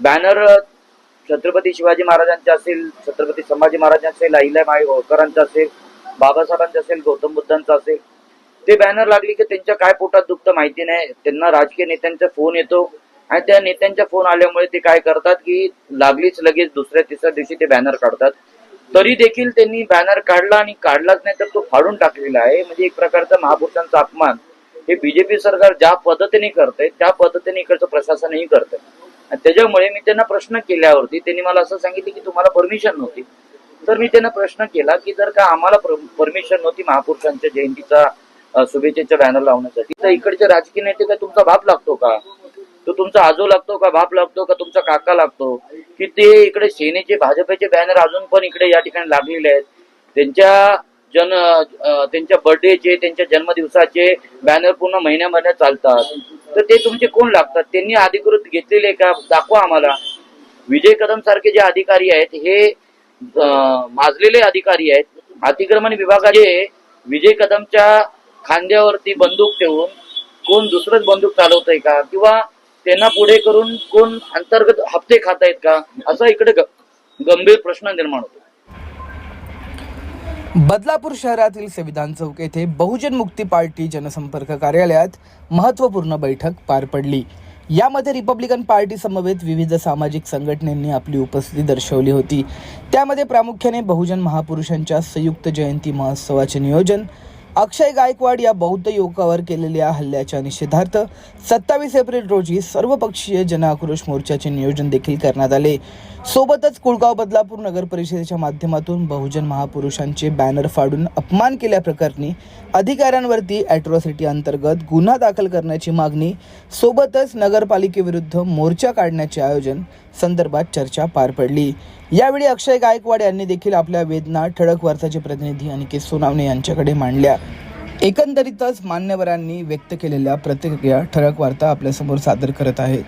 Banner Chhatrapati Shivaji महाराजांचे असेल छत्रपती संभाजी महाराजांचे असेल अहिल्यामाई होळकरांचा असेल बाबासाहेबांचा असेल गौतम बुद्धांचा असेल ते बॅनर लागली की त्यांच्या काय पोटात दुखतं माहिती नाही. त्यांना राजकीय नेत्यांचा फोन येतो आणि त्या नेत्यांचा फोन आल्यामुळे ते काय करतात की लागलीच लगेच दुसऱ्या तिसऱ्या दिवशी ते बॅनर काढतात. तरी देखील त्यांनी बॅनर काढला आणि काढलाच नाही तर तो फाडून टाकलेला आहे. म्हणजे एक प्रकारचा महापुरुषांचा अपमान. हे बीजेपी सरकार ज्या पद्धतीने करतंय त्या पद्धतीने इकडचं प्रशासनही करतंय. त्याच्यामुळे मी त्यांना प्रश्न केल्यावरती त्यांनी मला असं सांगितलं की तुम्हाला परमिशन नव्हती. तर मी त्यांना प्रश्न केला की जर का आम्हाला परमिशन नव्हती महापुरुषांच्या जयंतीचा शुभेच्छेचा बॅनर लावण्यासाठी तर इकडचे राजकीय नेते काय तुमचा बाप लागतो का? तो तुमचा आजो लागतो का बाप लागतो का तुमचा काका लागतो? की ते इकडे सेनेचे भाजपचे बॅनर अजून पण इकडे या ठिकाणी लागलेले आहेत. त्यांच्या जन त्यांच्या बर्थडेचे त्यांच्या जन्मदिवसाचे बॅनर पूर्ण महिन्या महिन्यात चालतात. तर ते तुमचे कोण लागतात? त्यांनी अधिकृत घेतलेले का? दाखवा आम्हाला. विजय कदम सारखे जे अधिकारी आहेत हे माजलेले अधिकारी आहेत. अतिक्रमण विभागाचे विजय कदमच्या खांद्यावरती बंदूक ठेवून कोण दुसरंच बंदूक चालवतंय का? किंवा त्यांना पुढे करून कोण अंतर्गत हप्ते खात आहेत का? असा इकडे ग- गंभीर प्रश्न निर्माण होतो. बदलापूर शहरातील संविधान चौक येथे बहुजन मुक्ती पार्टी जनसंपर्क कार्यालयात महत्त्वपूर्ण बैठक पार पडली. यामध्ये रिपब्लिकन पार्टी समवेत विविध सामाजिक संघटनांनी आपली उपस्थिती दर्शवली होती. त्यामध्ये प्रामुख्याने बहुजन महापुरुषांच्या संयुक्त जयंती महोत्सवाचे नियोजन अक्षय गायकवाड या बौद्ध युवकावर केलेल्या हल्ल्याच्या निषेधार्थ सत्तावीस एप्रिल रोजी सर्वपक्षीय जनआक्रोश मोर्चाचे नियोजन देखील करण्यात आले. सोबतच कुळगाव बदलापूर नगर परिषदेच्या माध्यमातून बहुजन महापुरुषांचे बॅनर फाडून अपमान केल्याप्रकरणी अधिकाऱ्यांवरती अॅट्रॉसिटी अंतर्गत गुन्हा दाखल करण्याची मागणी सोबतच नगरपालिकेविरुद्ध मोर्चा काढण्याचे आयोजन संदर्भात चर्चा पार पडली. यावेळी अक्षय गायकवाड यांनी देखील आपल्या वेदना ठळक वार्ताचे प्रतिनिधी अनिकेत सोनावणे यांच्याकडे मांडल्या. एकंदरीतच मान्यवरांनी व्यक्त केलेल्या प्रतिक्रिया ठळक वार्ता आपल्यासमोर सादर करत आहेत.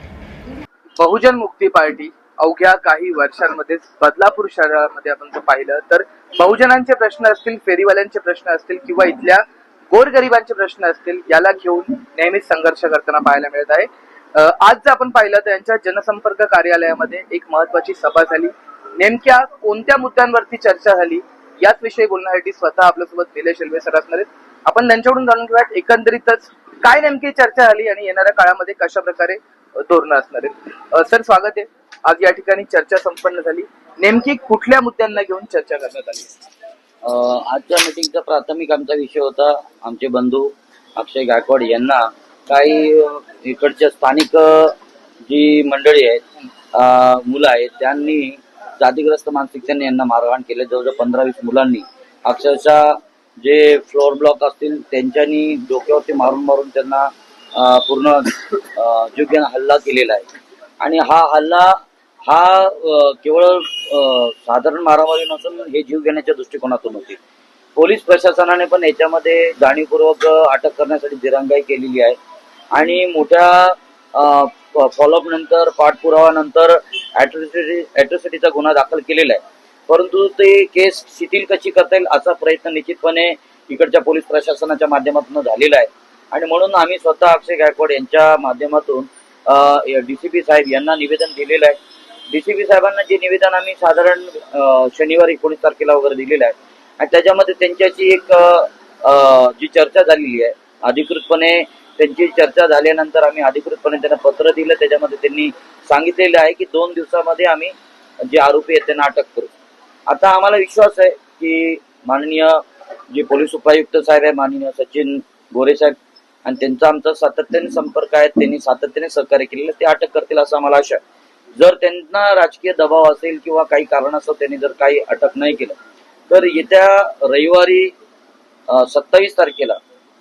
बहुजन मुक्ती पार्टी अवघ्या काही वर्षांमध्ये बदलापूर शहरामध्ये आपण जर पाहिलं तर बहुजनांचे प्रश्न असतील फेरीवाल्यांचे प्रश्न असतील किंवा इथल्या गोरगरिबांचे प्रश्न असतील याला घेऊन नेहमीच संघर्ष करताना पाहायला मिळत आहे. आज जर आपण पाहिलं तर यांच्या जनसंपर्क कार्यालयामध्ये एक महत्वाची सभा झाली. नेमक्या कोणत्या मुद्द्यांवरती चर्चा झाली याच विषयी बोलण्यासाठी स्वतः आपल्यासोबत निलेश रेल्वे सर असणार आहेत. आपण त्यांच्याकडून जाणून घेऊयात एकंदरीतच काय नेमकी चर्चा झाली आणि येणाऱ्या काळामध्ये कशा प्रकारे धोरणं असणार आहेत. सर स्वागत आहे. आज या ठिकाणी चर्चा संपन्न झाली. नेमकी कुठल्या मुद्द्यांना घेऊन चर्चा करण्यात आली? आजच्या मीटिंगचा प्राथमिक आमचा विषय होता. आमचे बंधू अक्षय गायकवाड यांना काही इकडच्या स्थानिक जी मंडळी आहेत मुलं आहेत त्यांनी जातीग्रस्त मानसिकतेने यांना मारहाण केले. जवळजवळ पंधरा वीस मुलांनी. अक्षरशः जे फ्लोअर ब्लॉक असतील त्यांच्यानी डोक्यावरती मारून मारून त्यांना पूर्ण अं, हल्ला केलेला आहे. आणि हा हल्ला हा केवळ साधारण मारामारी नसून हे जीव घेण्याच्या दृष्टिकोनातून होती. पोलीस प्रशासनाने पण याच्यामध्ये जाणीवपूर्वक अटक करण्यासाठी दिरंगाई केलेली आहे. आणि मोठ्या फॉलोअप नंतर पाठपुरावा नंतर अॅट्रॉसिटी अॅट्रॉसिटीचा गुन्हा दाखल केलेला आहे. परंतु ते केस शिथिल कशी करता येईल असा प्रयत्न निश्चितपणे इकडच्या पोलीस प्रशासनाच्या माध्यमातून झालेला आहे. आणि म्हणून आम्ही स्वतः अक्षय गायकवाड यांच्या माध्यमातून डीसीपी साहेब यांना निवेदन दिलेलं आहे. डी सी पी साहेबांना जे निवेदन आम्ही साधारण शनिवार एकोणीस तारखेला वगैरे दिलेलं आहे. आणि त्याच्यामध्ये त्यांच्याशी एक जी चर्चा झालेली आहे अधिकृतपणे त्यांची चर्चा झाल्यानंतर आम्ही अधिकृतपणे त्यांना पत्र दिलं. त्याच्यामध्ये त्यांनी सांगितलेलं आहे की दोन दिवसामध्ये आम्ही जे आरोपी आहेत त्यांना अटक करू. आता आम्हाला विश्वास आहे की माननीय जे पोलीस उपायुक्त साहेब आहे माननीय सचिन गोरे साहेब आणि त्यांचा आमचा सातत्याने संपर्क आहे त्यांनी सातत्याने सहकार्य केलेलं ते अटक करतील असं आम्हाला आशा आहे. जर त्यांना राजकीय दबाव असेल किंवा काही कारणास्तव त्यांनी जर काही अटक नाही केलं तर येत्या रविवारी सत्तावीस तारखेला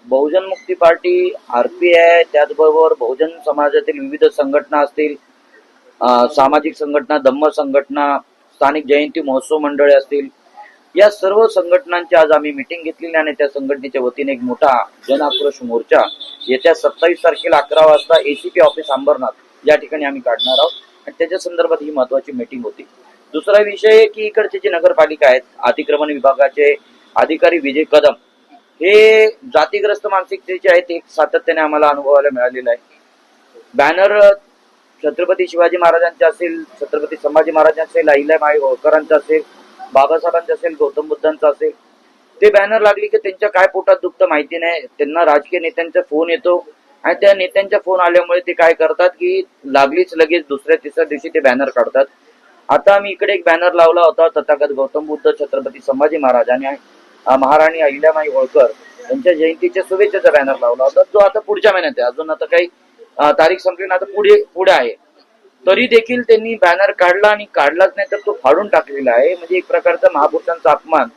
बहुजन मुक्ती पार्टी आर पी आय त्याचबरोबर बहुजन समाजातील विविध संघटना असतील सामाजिक संघटना धम्म संघटना स्थानिक जयंती महोत्सव मंडळे असतील. या सर्व संघटनांची आज आम्ही मिटिंग घेतलेली आणि त्या संघटनेच्या वतीने एक मोठा जन आक्रोश मोर्चा येत्या सत्तावीस तारखेला अकरा वाजता एसीपी ऑफिस अंबरनाथ या ठिकाणी आम्ही काढणार आहोत. आणि त्याच्या संदर्भात ही महत्वाची मिटिंग होती. दुसरा विषय आहे की इकडचे जे नगरपालिका आहेत अतिक्रमण विभागाचे अधिकारी विजय कदम हे जातीग्रस्त मानसिकतेचे आहेत एक सातत्याने आम्हाला अनुभवायला मिळालेलं आहे. बॅनर छत्रपती शिवाजी महाराजांचे असेल छत्रपती संभाजी महाराजांचे असेल अहिल्याबाई होळकरांचं असेल बाबासाहेबांचा असेल गौतम बुद्धांचं असेल. ते बॅनर लागली की त्यांच्या काय पोटात दुखतं माहिती नाही. त्यांना राजकीय नेत्यांचा फोन येतो आणि त्या नेत्यांचा फोन आल्यामुळे ते काय करतात की लागलीच लगेच दुसऱ्या तिसऱ्या दिवशी ते बॅनर काढतात. आता आम्ही इकडे एक बॅनर लावला होता तथागत गौतम बुद्ध छत्रपती संभाजी महाराजांनी आहे महाराणी अहिल्याबाई होळकर यांच्या जयंतीच्या शुभेच्छेचा बॅनर लावला होता. जो आता पुढच्या महिन्यात आहे. अजून आता काही तारीख संपली ना आता पुढे पुढे आहे. तरी देखील त्यांनी बॅनर काढला आणि काढलाच नाही तर तो फाडून टाकलेला आहे. म्हणजे एक प्रकारचा महापुरुषांचा अपमान.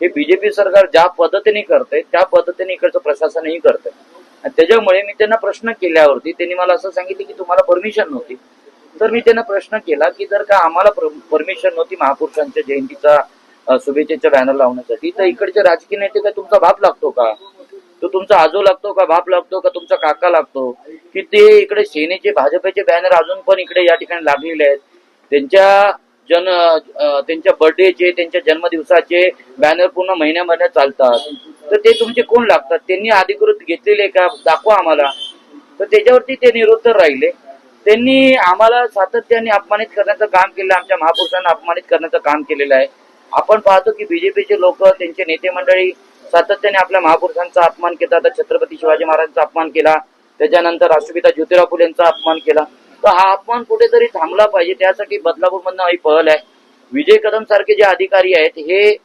हे बीजेपी सरकार ज्या पद्धतीने करतंय त्या पद्धतीने इकडचं प्रशासनही करतंय. त्याच्यामुळे मी त्यांना प्रश्न केल्यावरती त्यांनी मला असं सांगितलं की तुम्हाला परमिशन नव्हती. तर मी त्यांना प्रश्न केला की जर का आम्हाला परमिशन नव्हती महापुरुषांच्या जयंतीचा शुभेच्छेचा बॅनर लावण्यासाठी. तर इकडचे राजकीय नेते काय तुमचा बाप लागतो का? तो तुमचा आजो लागतो का? बाप लागतो का? तुमचा काका लागतो? की ते इकडे सेनेचे भाजपचे बॅनर अजून पण इकडे या ठिकाणी लागलेले आहेत. त्यांच्या जन त्यांच्या बर्थडेचे त्यांच्या जन्मदिवसाचे बॅनर पूर्ण महिन्या महिन्यात चालतात. तर ते तुमचे कोण लागतात? त्यांनी अधिकृत घेतलेले का? दाखवा आम्हाला. तर त्याच्यावरती ते निरुत्तर राहिले. त्यांनी आम्हाला सातत्याने अपमानित करण्याचं काम केलं. आमच्या महापुरुषांना अपमानित करण्याचं काम केलेलं आहे. आपण पाहतो की बीजेपीचे लोक त्यांचे नेते मंडळी सातत्याने आपल्या महापुरुषांचा अपमान केला आता छत्रपती शिवाजी महाराजांचा अपमान केला त्याच्यानंतर राष्ट्रपिता ज्योतिराव फुलेंचा यांचा अपमान केला. तर हा अपमान कुठेतरी थांबला पाहिजे त्यासाठी बदलापूर मधनं ही पहल आहे. विजय कदम सारखे जे अधिकारी आहेत हे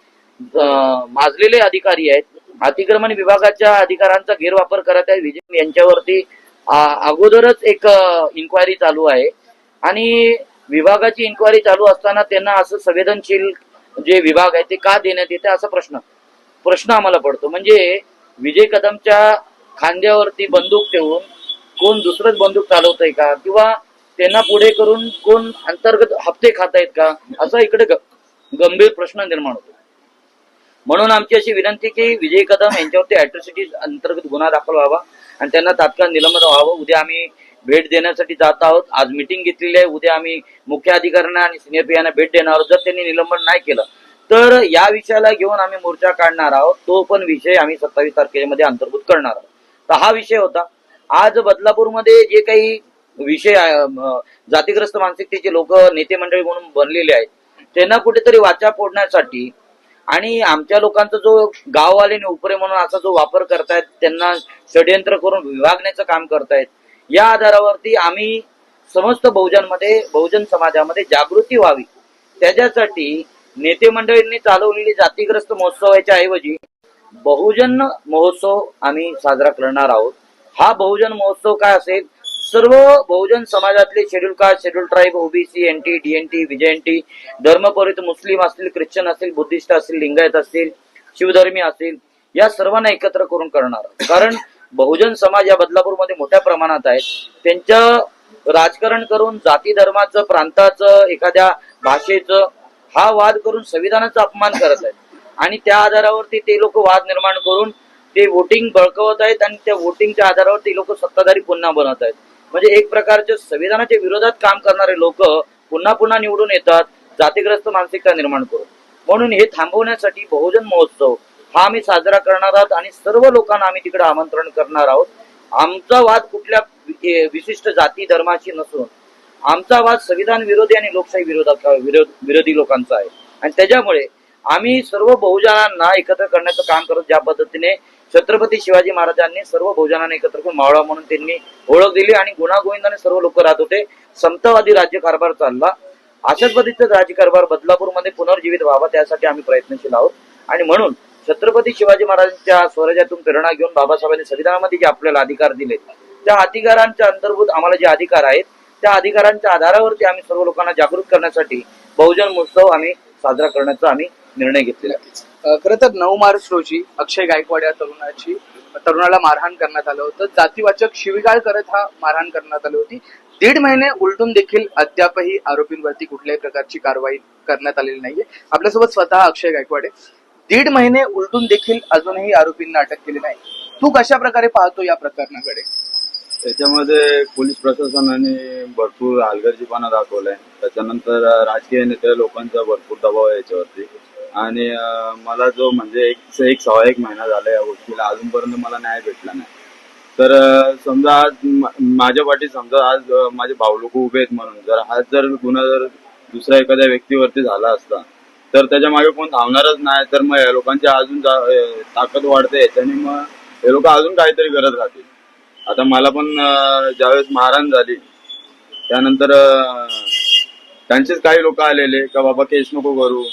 माजलेले अधिकारी आहेत अतिक्रमण विभागाच्या अधिकारांचा गैरवापर करत आहे विजय यांच्यावरती अगोदरच एक इन्क्वायरी चालू आहे. आणि विभागाची इन्क्वायरी चालू असताना त्यांना असं संवेदनशील जे विभाग आहे ते का देण्यात येते असा प्रश्न. प्रश्न आम्हाला पडतो. म्हणजे विजय कदमच्या खांद्यावरती बंदूक ठेवून कोण दुसरंच बंदूक चालवतंय का? किंवा त्यांना पुढे करून कोण अंतर्गत हप्ते खातायत का? असा इकडे ग- गंभीर प्रश्न निर्माण होतो. म्हणून आमची अशी विनंती की विजय कदम यांच्यावरती अॅट्रॉसिटी अंतर्गत गुन्हा दाखल व्हावा आणि त्यांना तात्काळ निलंबन व्हावं. उद्या आम्ही भेट देण्यासाठी जात आहोत. आज मिटिंग घेतलेली आहे. उद्या आम्ही मुख्य अधिकाऱ्यांना आणि सिनियर पीआयना भेट देणार आहोत. जर त्यांनी निलंबन नाही केलं तर या विषयाला घेऊन आम्ही मोर्चा काढणार आहोत. तो पण विषय आम्ही सत्तावीस तारखेमध्ये अंतर्भूत करणार आहोत. तर हा विषय होता. आज बदलापूरमध्ये जे काही विषय जातीग्रस्त मानसिकतेचे लोक नेते मंडळी म्हणून बनलेले आहेत त्यांना कुठेतरी वाचा फोडण्यासाठी आणि आमच्या लोकांचा जो गाववाले आणि उपरे म्हणून असा जो वापर करतायत त्यांना षडयंत्र करून विभागण्याचं काम करतायत या आधारावरती आम्ही समस्त बहुजनमध्ये बहुजन समाजामध्ये जागृती व्हावी. त्याच्यासाठी नेते मंडळींनी चालवलेली जातीग्रस्त महोत्सवाच्या ऐवजी बहुजन महोत्सव आम्ही साजरा करणार आहोत. हा बहुजन महोत्सव काय असेल? सर्व बहुजन समाजातले schedule caste schedule tribe OBC NT DNT विजयएनटी धर्मपरित मुस्लिम असतील ख्रिश्चन असतील बुद्धिस्ट असतील लिंगायत असतील शिवधर्मी असतील या सर्वांना एकत्र करून करणार आहोत. कारण बहुजन समाज या बदलापूरमध्ये मोठ्या प्रमाणात आहेत. त्यांचं राजकारण करून जाती धर्माचं प्रांताचं एखाद्या भाषेचं हा वाद करून संविधानाचा अपमान करत आहेत. आणि त्या आधारावरती ते लोक वाद निर्माण करून ते वोटिंग बळकवत आहेत आणि त्या वोटिंगच्या आधारावर ते लोक सत्ताधारी पुन्हा बनवत आहेत. म्हणजे एक प्रकारचे संविधानाच्या विरोधात काम करणारे लोक पुन्हा पुन्हा निवडून येतात जातीग्रस्त मानसिकता निर्माण करून. म्हणून हे थांबवण्यासाठी बहुजन महोत्सव हा आम्ही साजरा करणार आहोत आणि सर्व लोकांना आम्ही तिकडे आमंत्रण करणार आहोत. आमचा वाद कुठल्या विशिष्ट जाती धर्माची नसून आमचा वाद संविधान विरोधी आणि लोकशाही विरोधात विरोध विरोधी लोकांचा आहे. आणि त्याच्यामुळे आम्ही सर्व बहुजनांना एकत्र करण्याचं काम करत ज्या पद्धतीने छत्रपती शिवाजी महाराजांनी सर्व बहुजनांना एकत्र करून मावळा म्हणून त्यांनी ओळख दिली आणि गुणागोविंदाने सर्व लोक राहत होते. समतावादी राज्यकारभार चालला. अशाच पद्धतीचा राज्यकारभार बदलापूरमध्ये पुनर्जीवित व्हावा त्यासाठी आम्ही प्रयत्नशील आहोत. आणि म्हणून छत्रपती शिवाजी महाराजांच्या स्वराज्यातून प्रेरणा घेऊन बाबासाहेबांनी संविधानामध्ये जे आपल्याला अधिकार दिले त्या अधिकारांच्या अंतर्भूत आम्हाला जे अधिकार आहेत त्या अधिकारांच्या आधारावरती आम्ही सर्व लोकांना जागृत करण्यासाठी बहुजन महोत्सव आम्ही साजरा करण्याचा आम्ही निर्णय घेतलेला खरं तर नऊ मार्च रोजी अक्षय गायकवाड या तरुणाची तरुणाला मारहाण करण्यात आलं होतं. जातीवाचक शिवीगाळ करत हा मारहाण करण्यात आली होती. दीड महिने उलटून देखील अद्यापही आरोपींवरती कुठल्याही प्रकारची कारवाई करण्यात आलेली नाहीये. आपल्यासोबत स्वतः अक्षय गायकवाड आहे. दीड महिने उलटून देखील अजूनही आरोपींना अटक केली नाही. तू कशा प्रकारे पाहतो या प्रकरणाकडे? त्याच्यामध्ये पोलीस प्रशासनाने भरपूर हलगर्जीपणा दाखवलाय. त्याच्यानंतर राजकीय नेते लोकांचा भरपूर दबाव आहे याच्यावरती. आणि मला जो म्हणजे एक एक सहा एक महिना झाला या गोष्टीला अजूनपर्यंत मला न्याय भेटला नाही. तर समजा आज माझ्या पाठी समजा आज माझे भाऊ लोक उभे आहेत म्हणून जर आज जर गुन्हा जर दुसऱ्या एखाद्या व्यक्तीवरती झाला असता तर त्याच्यामागे कोण धावणारच नाही. तर मग या लोकांची अजून ताकद वाढते. याच्याने मग हे लोक अजून काहीतरी करत राहतील. आता मला पण ज्यावेळेस मारहाण झाली त्यानंतर त्यांचेच काही लोक आलेले का बाबा केस नको करू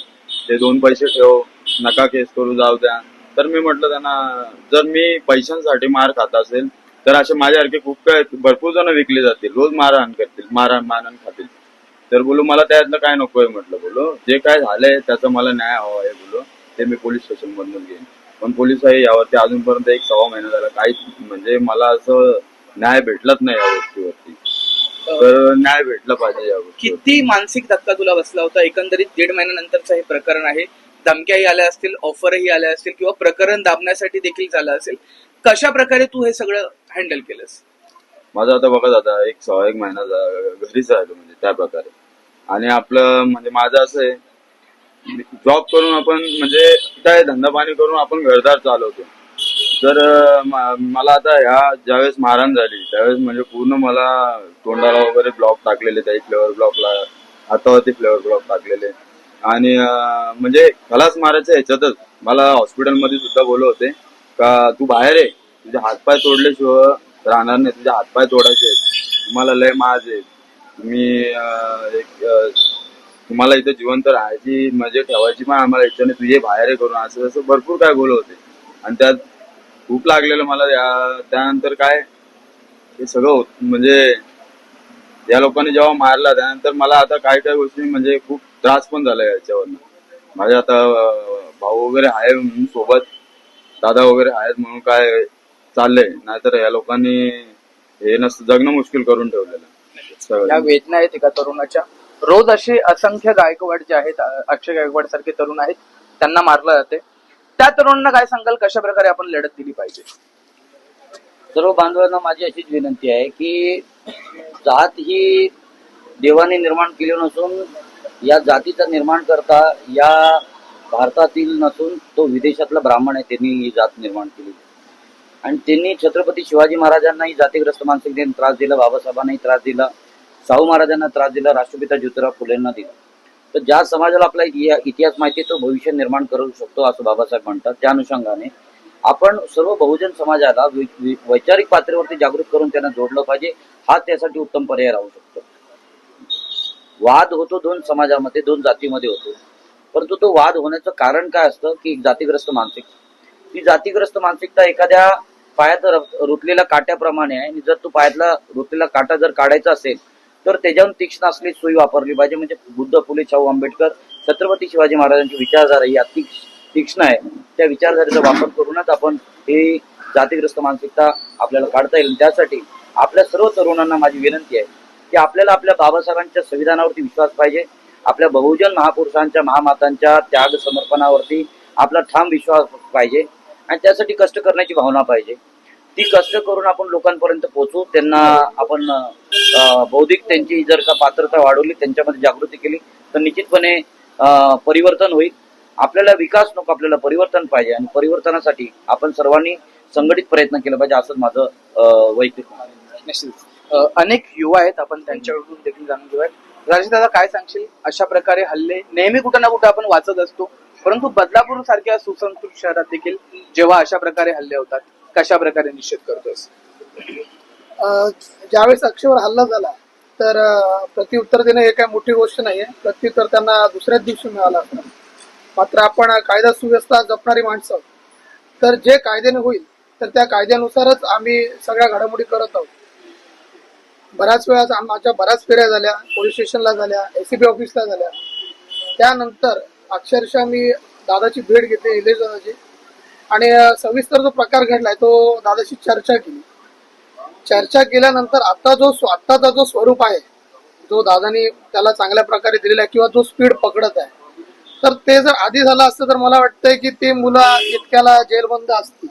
ते दोन पैसे ठेव नका केस करू जाऊ द्या. तर मी म्हटलं त्यांना जर मी पैशांसाठी मार खात असेल तर असे माझ्यासारखे खूप काय भरपूर जण विकले जातील. रोज मारहाण करतील मारहाण मारहाण खातील. तर बोलू मला त्यातलं काय नकोय म्हटलं बोलो. जे काय झालंय त्याचा मला न्याय हवा आहे बोलो. ते मी पोलीस स्टेशन मधून घेईन. पण पोलीस आहे यावरती अजूनपर्यंत एक सव्वा महिना झाला. काहीच म्हणजे मला असं न्याय भेटलाच नाही या गोष्टीवरती. तर न्याय भेटला पाहिजे या किती मानसिक धक्का तुला बसला होता? एकंदरीत दीड महिन्यानंतरचं हे प्रकरण आहे. धमक्याही आल्या असतील ऑफरही आल्या असतील किंवा प्रकरण दाबण्यासाठी देखील झालं असेल. कशा प्रकारे तू हे सगळं हँडल केलंस? माझं आता बघा आता एक सहा एक महिना घरीच राहिलो म्हणजे त्या प्रकारे. आणि आपलं म्हणजे माझं असं आहे जॉब करून आपण म्हणजे काय धंदा पाणी करून आपण घरदार चालवतो. तर मला आता ह्या ज्यावेळेस मारहाण झाली त्यावेळेस म्हणजे पूर्ण मला तोंडाला वगैरे ब्लॉक टाकलेले काही फ्लेवर ब्लॉकला हातावरती फ्लेवर ब्लॉक टाकलेले. आणि म्हणजे खलास मारायचं ह्याच्यातच. मला हॉस्पिटलमध्ये सुद्धा बोलत होते का तू बाहेर आहे तुझे हातपाय तोडल्याशिवाय राहणार नाही तुझे हातपाय तोडायचे तुम्हाला लय माज आहे तुम्ही एक तुम्हाला इथं जिवंत राहायची म्हणजे ठेवायची पण आम्हाला इच्छा नाही तुझे बाहेर हे करून. असं असं भरपूर काय बोलत होते. आणि त्यात खूप लागलेलं मला त्यानंतर काय हे सगळं म्हणजे या लोकांनी जेव्हा मारला त्यानंतर मला आता काही काही गोष्टी म्हणजे खूप त्रास पण झाला याच्यावरनं. माझे आता भाऊ वगैरे आहे म्हणून सोबत दादा वगैरे आहेत म्हणून काय चाललंय. नाहीतर या लोकांनी हे नसतं जगणं मुश्किल करून ठेवलेलं. या वेदना आहेत एका तरुणाच्या. रोज असे असंख्य गायकवाड जे आहेत अक्षय गायकवाड सारखे तरुण आहेत त्यांना मारलं जाते. त्या तरुणांना काय सांगाल? कशा प्रकारे आपण लढत दिली पाहिजे? सर्व बांधवांना माझी अशीच विनंती आहे की जात ही देवाने निर्माण केली नसून या जातीचा निर्माण करता या भारतातील नसून तो विदेशातला ब्राह्मण आहे त्यांनी ही जात निर्माण केली. आणि त्यांनी छत्रपती शिवाजी महाराजांनाही जातीग्रस्त मानसिकतेने त्रास दिला बाबासाहेबांनाही त्रास दिला शाहू महाराजांना त्रास दिला राष्ट्रपिता ज्योतिराव फुलेंना दिला. तर ज्या समाजाला आपला इतिहास माहिती तो भविष्य निर्माण करू शकतो असं बाबासाहेब म्हणतात. त्या अनुषंगाने आपण सर्व बहुजन समाजाला वैचारिक पातळीवरती जागृत करून त्यांना जोडलं पाहिजे. हा त्यासाठी उत्तम पर्याय राहू शकतो. वाद होतो दोन समाजामध्ये दोन जातीमध्ये होतो. परंतु तो वाद होण्याचं कारण काय असतं की जातीग्रस्त मानसिकता ती जातीग्रस्त मानसिकता एखाद्या पायात रुतलेल्या काट्याप्रमाणे आहे आणि जर तो पायातला रुतलेला काटा जर काढायचा असेल तर त्याच्याहून तीक्ष्ण असली सुई वापरली पाहिजे. म्हणजे बुद्ध फुले शाहू आंबेडकर छत्रपती शिवाजी महाराजांची विचारधारा ही अति तीक्ष्ण आहे. त्या विचारधारेचा वापर करूनच आपण ही जातीग्रस्त मानसिकता आपल्याला काढता येईल. त्यासाठी आपल्या सर्व तरुणांना माझी विनंती आहे की आपल्याला आपल्या बाबासाहेबांच्या संविधानावरती विश्वास पाहिजे. आपल्या बहुजन महापुरुषांच्या महामातांच्या त्याग समर्पणावरती आपला ठाम विश्वास पाहिजे. आणि त्यासाठी कष्ट करण्याची भावना पाहिजे. ती कष्ट करून आपण लोकांपर्यंत पोहोचू. त्यांना आपण बौद्धिक त्यांची जर का पात्रता वाढवली त्यांच्यामध्ये जागृती केली तर निश्चितपणे परिवर्तन होईल. आपल्याला विकास नको आपल्याला परिवर्तन पाहिजे. आणि परिवर्तनासाठी आपण सर्वांनी संघटित प्रयत्न केला पाहिजे असं माझं वैयक्तिक निश्चित. अनेक युवा आहेत आपण त्यांच्याकडून देखील जाणून घेऊयात. राजेश दादा काय सांगशील? अशा प्रकारे हल्ले नेहमी कुठं ना कुठं आपण वाचत असतो. परंतु बदलापूर सारख्या सुसंस्कृत शहरात देखील जेव्हा अशा प्रकारे हल्ले होतात कशा प्रकारे निश्चित करतोस? ज्यावेळेस अक्षयवर हल्ला झाला तर प्रतिउत्तर प्रत्युत्तर देणं हे काय मोठी गोष्ट नाहीये. प्रत्युत्तर त्यांना दुसऱ्याच दिवशी मिळालं मात्र आपण कायदा सुव्यवस्था जपणारी माणसं तर जे कायद्याने होईल तर त्या कायद्यानुसारच आम्ही सगळ्या घडामोडी करत आहोत. बऱ्याच वेळा माझ्या बऱ्याच फेऱ्या झाल्या पोलीस स्टेशनला झाल्या एसीबी ऑफिसला झाल्या. त्यानंतर अक्षरशः मी दादाची भेट घेतली निलेश आणि सविस्तर जो प्रकार घडलाय तो दादाशी चर्चा केली. चर्चा केल्यानंतर आता जो आत्ताचा जो स्वरूप आहे जो दादानी त्याला चांगल्या प्रकारे दिलेला आहे किंवा जो स्पीड पकडत आहे तर ते जर आधी झालं असतं तर मला वाटतंय की ते मुलं इतक्याला जेलबंद असतील.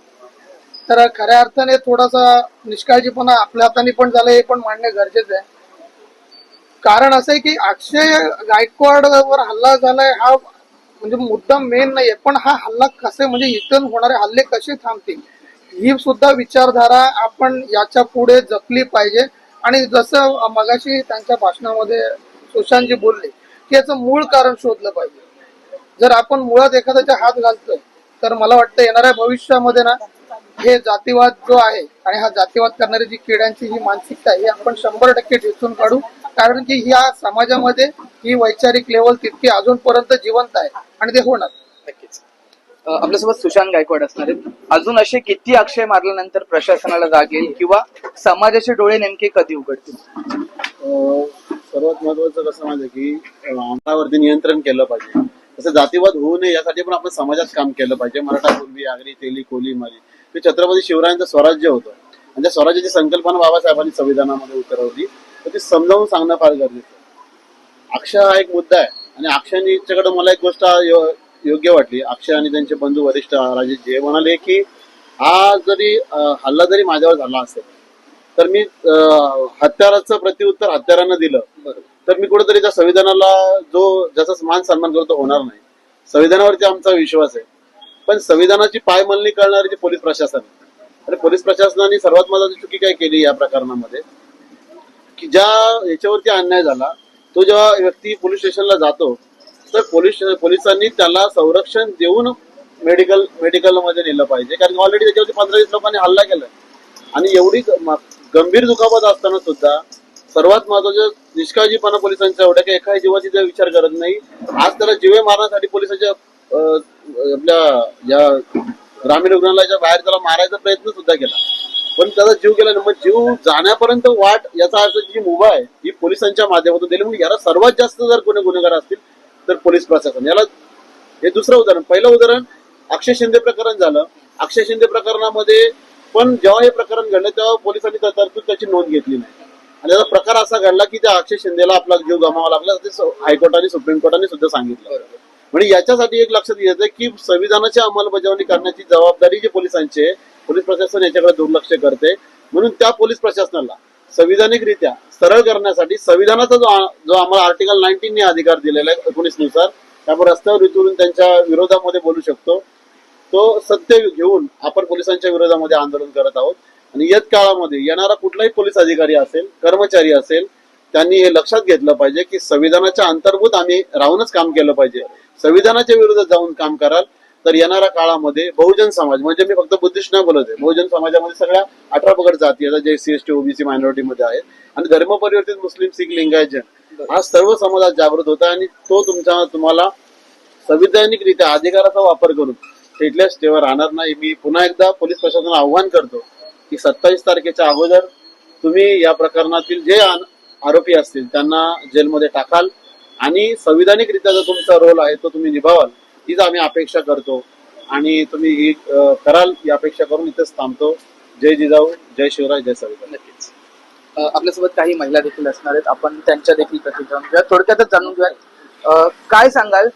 तर खऱ्या अर्थाने थोडासा निष्काळजीपणा आपल्या हाताने पण झालं हे पण मांडणे गरजेचं आहे. कारण असं आहे की अक्षय गायकवाड वर हल्ला झालाय हा म्हणजे मुद्दा मेन नाहीये. पण हा हल्ला कसे म्हणजे इथून होणारे हल्ले कसे थांबतील? ही सुद्धा विचारधारा आपण याच्यापुढे जपली पाहिजे. आणि जसं मगाशी त्यांच्या भाषणामध्ये सुशांतजी बोलले की याचं मूळ कारण शोधलं पाहिजे. जर आपण मुळात एखाद्याच्या हात घालतोय तर मला वाटतं येणाऱ्या भविष्यामध्ये ना हे जातीवाद जो आहे आणि हा जातीवाद करणारी जी किड्यांची ही मानसिकता आहे ही आपण शंभर टक्के ठेचून काढू. कारण की ह्या समाजामध्ये ही वैचारिक लेवल तितकी अजूनपर्यंत जिवंत आहे आणि ते होणार. नक्कीच. आपल्यासोबत सुशांत गायकवाड असणार आहेत. अजून असे किती अक्षय मारल्यानंतर प्रशासनाला जाग येईल किंवा समाजाचे डोळे नेमके कधी उघडतील? सर्वात महत्वाचं कसं माहिती की अंगावरती नियंत्रण केलं पाहिजे. तसं जातीवाद होऊ नये यासाठी पण आपण समाजात काम केलं पाहिजे. मराठा पूर्वी आगरी तेली कोली मारी. ते छत्रपती शिवरायांचं स्वराज्य होतं. आणि त्या स्वराज्याची संकल्पना बाबासाहेबांनी संविधानामध्ये उतरवली. तर ती समजावून सांगणं फार गरजेचं. अक्षय हा एक मुद्दा आहे. आणि अक्षयनीच्याकडे मला एक गोष्ट योग्य वाटली. अक्षय आणि त्यांचे बंधू वरिष्ठ राजेश जे म्हणाले की हा जरी हल्ला जरी माझ्यावर झाला असेल तर मी हत्याराचं प्रत्युत्तर हत्यारानं दिलं. तर मी कुठेतरी त्या संविधानाला जो ज्याचा मान सन्मान करतो होणार नाही. संविधानावरती आमचा विश्वास आहे. पण संविधानाची पायमलणी करणारे जे पोलीस प्रशासन आणि पोलीस प्रशासनाने सर्वात महत्वाची चुकी काय केली या प्रकरणामध्ये? की ज्या याच्यावरती अन्याय झाला तो जेव्हा व्यक्ती पोलीस स्टेशनला जातो तर पोलीस पोलिसांनी त्याला संरक्षण देऊन मेडिकल मेडिकलमध्ये नेलं पाहिजे. कारण ऑलरेडी त्याच्यावरती पंधरा वीस लोकांनी हल्ला केला. आणि एवढी गंभीर दुखापत असताना सुद्धा सर्वात महत्वाचं निष्काळजीपणा पोलिसांचा एवढ्या की एका जीवाची विचार करत नाही. आज त्याला जीवे मारण्यासाठी पोलिसांच्या आपल्या या ग्रामीण रुग्णालयाच्या बाहेर त्याला मारायचा प्रयत्न सुद्धा केला. पण त्याचा जीव गेला ना मग जीव जाण्यापर्यंत वाट याचा अर्थ जी मुभा आहे ही पोलिसांच्या माध्यमातून दिली. म्हणजे याला सर्वात जास्त जर कोणी गुन्हेगार असतील तर पोलीस प्रशासन. याला हे दुसरं उदाहरण. पहिलं उदाहरण अक्षय शिंदे प्रकरण झालं. अक्षय शिंदे प्रकरणामध्ये पण जेव्हा हे प्रकरण घडलं तेव्हा पोलिसांनी त्या तरतूद त्याची नोंद घेतली नाही. आणि त्याचा प्रकार असा घडला की त्या अक्षय शिंदेला आपला जीव गमावा लागला. ते हायकोर्टाने सुप्रीम कोर्टाने सुद्धा सांगितलं. म्हणजे याच्यासाठी एक लक्षात येतं की संविधानाची अंमलबजावणी करण्याची जबाबदारी जी पोलिसांची आहे पोलीस प्रशासन याच्याकडे दुर्लक्ष करते. म्हणून त्या पोलीस प्रशासनाला संविधानिकरित्या सरळ करण्यासाठी संविधानाचा जो जो आम्हाला आर्टिकल नाईन्टीनने अधिकार दिलेला आहे एकोणीसनुसार त्यामुळे रस्त्यावर उतरून त्यांच्या विरोधामध्ये बोलू शकतो. तो सत्य घेऊन आपण पोलिसांच्या विरोधामध्ये आंदोलन करत आहोत. आणि येत काळामध्ये येणारा कुठलाही पोलीस अधिकारी असेल कर्मचारी असेल त्यांनी हे लक्षात घेतलं पाहिजे की संविधानाच्या अंतर्भूत आम्ही राहूनच काम केलं पाहिजे. संविधानाच्या विरोधात जाऊन काम कराल तर येणाऱ्या काळामध्ये बहुजन समाज म्हणजे मी फक्त बुद्धिस्ट नाही बोलत आहे बहुजन समाजामध्ये सगळ्या अठरा पगड जाती आता जे C S T OBC minority मध्ये आहेत. आणि धर्मपरिवर्तित मुस्लिम सिख लिंगायत जैन हा सर्व समाजात जागृत होता आणि तो तुमच्या तुम्हाला संविधानिकरित्या अधिकाराचा वापर करून तिथल्या स्टेवर राहणार नाही. मी पुन्हा एकदा पोलीस प्रशासनाला आव्हान करतो की सत्तावीस तारखेच्या अगोदर तुम्ही या प्रकरणातील जे आरोपी असतील त्यांना जेलमध्ये टाकाल. आणि संविधानिकरित्या जो तुमचा रोल आहे तो तुम्ही निभावाल हीच आम्ही अपेक्षा करतो. आणि तुम्ही ही कराल ही अपेक्षा करून इथेच थांबतो. जय जिजाऊ जय शिवराय जय संविधान नक्कीच. आपल्यासोबत काही महिला देखील असणार आहेत. आपण त्यांच्या देखील प्रतिक्रिया जाऊन घेऊया थोडक्यातच जाणून घेऊया काय सांगाल?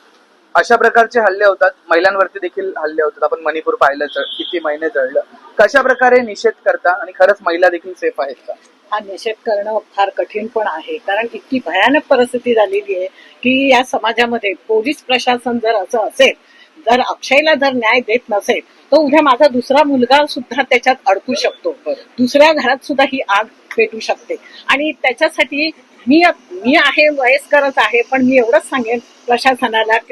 अशा प्रकारचे हल्ले होतात. महिलांवरती देखील हल्ले होतात. आपण मणिपूर पाहिलं तर किती महिने जळलं. कशा प्रकारे निषेध करता आणि खरंच महिला देखील सेफ आहेत का? हा निषेध करणं फार कठीण पण आहे. कारण इतकी भयानक परिस्थिती झालेली आहे की या समाजामध्ये पोलीस प्रशासन जर असं असेल जर अक्षयला जर न्याय देत नसेल तर उद्या माझा दुसरा मुलगा सुद्धा त्याच्यात अडकू शकतो. दुसऱ्या घरात सुद्धा ही आग पेटू शकते. आणि त्याच्यासाठी मी मी आहे वयस्करच आहे पण मी एवढंच सांगेन प्रशासनाला